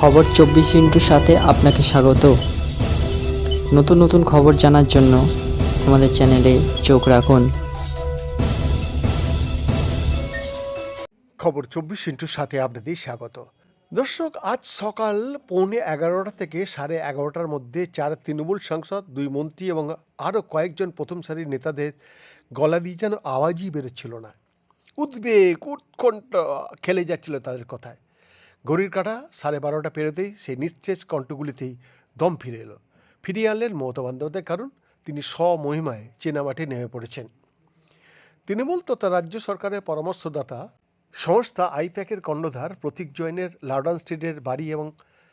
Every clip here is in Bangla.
খবর চব্বিশ ইন্টুর সাথে আপনাকে স্বাগত। নতুন নতুন খবর জানার জন্য আমাদের চ্যানেলে চোখ রাখুন। খবর চব্বিশ ইন্টুর সাথে আপনাদের স্বাগত। দর্শক, আজ সকাল পৌনে এগারোটা থেকে সাড়ে এগারোটার মধ্যে চার তৃণমূল সাংসদ, দুই মন্ত্রী এবং আরও কয়েকজন প্রথম সারির নেতাদের গলা দিয়ে যেন আওয়াজই বেরোচ্ছিল না। উদ্বেগ, উৎকণ্ঠ খেলে যাচ্ছিল তাদের কথায়। ঘড়ির কাঁটা সাড়ে বারোটা পেরোতেই সেই নিঃশেষ কণ্ঠগুলিতেই দম ফিরে এলো। ফিরিয়ে আনলেন মমতা বন্দ্যোপাধ্যায় কারণ, তিনি স্বমহিমায় চেনা মাঠে নেমে পড়েছেন। তৃণমূল তথা রাজ্য সরকারের পরামর্শদাতা সংস্থা আইপ্যাকের কর্ণধার প্রতীক জৈনের লাউডান স্ট্রিটের বাড়ি এবং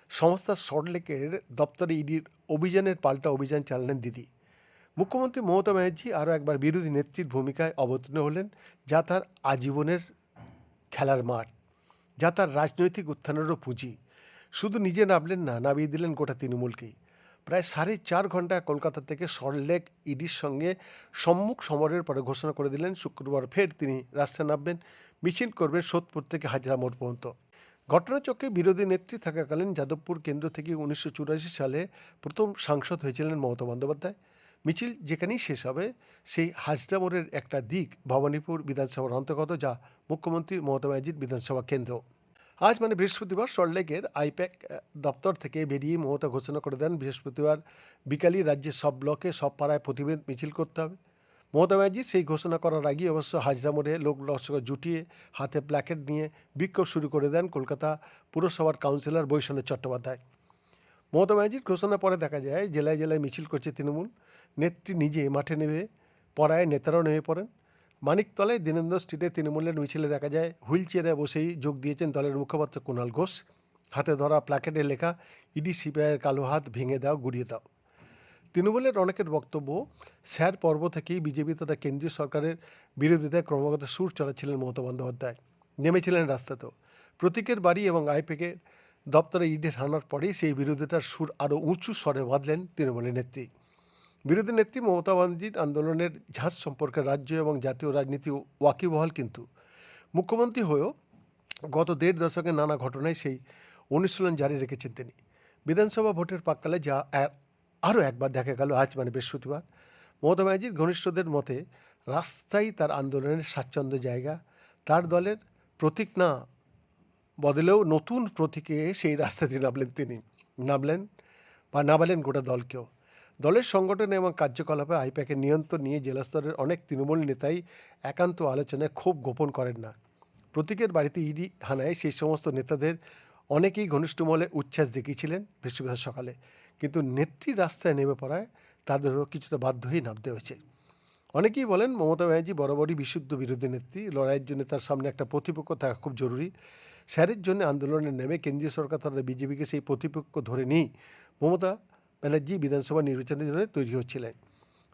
সংস্থা সল্টলেকের দপ্তরে ইডির অভিযানের পাল্টা অভিযান চালালেন দিদি। মুখ্যমন্ত্রী মমতা ব্যানার্জি আরও একবার বিরোধী নেত্রীর ভূমিকায় অবতীর্ণ হলেন, যা তার আজীবনের খেলার মাঠ। যা তার রাজনৈতিক উত্থানেরও পুঁজি। শুধু নিজে নামলেন না, নামিয়ে দিলেন গোটা তৃণমূলকেই। প্রায় সাড়ে চার ঘণ্টা কলকাতা থেকে সল্টলেক ইডির সঙ্গে সম্মুখ সমরের পরে ঘোষণা করে দিলেন, শুক্রবার ফের তিনি রাস্তায় নামবেন। মিছিল করবেন সোদপুর থেকে হাজরা মোড় পর্যন্ত। ঘটনাচক্রে বিরোধী নেত্রী থাকাকালীন যাদবপুর কেন্দ্র থেকে উনিশশো চুরাশি সালে প্রথম সাংসদ হয়েছিলেন মমতা বন্দ্যোপাধ্যায়। মিছিল যেখানেই শেষ হবে, সেই হাজরা মোড়ের একটা দিক ভবানীপুর বিধানসভার অন্তর্গত, যা মুখ্যমন্ত্রী মমতা ব্যানার্জির বিধানসভা কেন্দ্র। আজ মানে বৃহস্পতিবার সল্টলেকের আইপ্যাক দপ্তর থেকে বেরিয়ে মমতা ঘোষণা করে দেন, বৃহস্পতিবার বিকালই রাজ্যের সব ব্লকে, সব পাড়ায় প্রতিবেদ মিছিল করতে হবে। মমতা ব্যানার্জি সেই ঘোষণা করার আগে অবশ্য হাজরা মোড়ে লোক লস্কর জুটিয়ে হাতে প্ল্যাকেট নিয়ে বিক্ষোভ শুরু করে দেন কলকাতা পুরসভার কাউন্সিলর বৈষ্ণব চট্টোপাধ্যায়। মমতা ব্যানার্জির ঘোষণা পরে দেখা যায়, জেলায় জেলায় মিছিল করছে তৃণমূল। নেত্রী নিজে মাঠে নেমে, পড়ায় নেতারাও নেমে পড়েন। মানিকতলায় দীনেন্দ্র স্ট্রিটে তৃণমূলের মিছিলে দেখা যায়, হুইল চেয়ারে বসেই যোগ দিয়েছেন দলের মুখপাত্র কুণাল ঘোষ। হাতে ধরা প্ল্যাকেটে লেখা, ইডি সিপিআইয়ের কালো হাত ভেঙে দাও, গুড়িয়ে দাও। তৃণমূলের অনেকের বক্তব্য, স্যার পর্ব থেকেই বিজেপি তথা কেন্দ্রীয় সরকারের বিরোধিতায় ক্রমাগত সুর চড়াচ্ছিলেন মমতা বন্দ্যোপাধ্যায়। নেমেছিলেন রাস্তাতেও। প্রতীকের বাড়ি এবং আইপেকের দপ্তরে ইডের হানার পরেই সেই বিরোধিতার সুর আরও উঁচু স্বরে বাঁধলেন তৃণমূলের নেত্রী। বিরোধী নেত্রী মমতা ব্যানার্জির আন্দোলনের ঝাঁজ সম্পর্কে রাজ্য এবং জাতীয় রাজনীতি ওয়াকিবহাল কিন্তু। মুখ্যমন্ত্রী হয়েও গত দেড় দশকে নানা ঘটনায় সেই অনুশীলন জারি রেখেছেন তিনি। বিধানসভা ভোটের পাককালে যা আরও একবার দেখা গেল আজ মানে বৃহস্পতিবার। মমতা ব্যানার্জির ঘনিষ্ঠদের মতে রাস্তাই তার আন্দোলনের স্বাচ্ছন্দ্য জায়গা। তার দলের প্রতীক না বদলেও নতুন প্রতীকে সেই রাস্তা দিয়ে নামলেন তিনি। নামলেন বা নামালেন গোটা দলকেও। দলের সংগঠন এবং কার্যকলাপে আইপ্যাকের নিয়ন্ত্রণ নিয়ে জেলা স্তরের অনেক তৃণমূল নেতাই একান্ত আলোচনায় ক্ষোভ গোপন করেন না। প্রতীকের বাড়িতে ইডি হানায় সেই সমস্ত নেতাদের অনেকেই ঘনিষ্ঠ মহলে উচ্ছ্বাস দেখিয়েছিলেন বৃহস্পতিবার সকালে। কিন্তু নেত্রী রাস্তায় নেমে পড়ায় তাদেরও কিছুটা বাধ্য হয়েই নামতে হয়েছে। অনেকেই বলেন মমতা ব্যানার্জি বরাবরই বিশুদ্ধ বিরোধী নেত্রী। লড়াইয়ের জন্য তার সামনে একটা প্রতিপক্ষ থাকা খুব জরুরি। স্যারের জন্য আন্দোলনে নেমে কেন্দ্রীয় সরকার তারা বিজেপিকে সেই প্রতিপক্ষ ধরে নিয়েই মমতা ব্যানার্জি বিধানসভা নির্বাচনের জন্য তৈরি হচ্ছিলেন।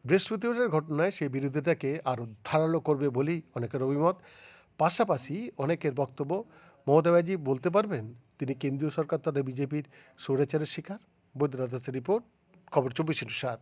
বৃহস্পতিবারের ঘটনায় সেই বিরোধিতাকে আরও ধারালো করবে বলেই অনেকের অভিমত। পাশাপাশি অনেকের বক্তব্য, মমতা ব্যানার্জি বলতে পারবেন, তিনি কেন্দ্রীয় সরকার তথা বিজেপির স্বৈরাচারের শিকার। বৈদ্যনাথ রিপোর্ট, খবর চব্বিশ সাত।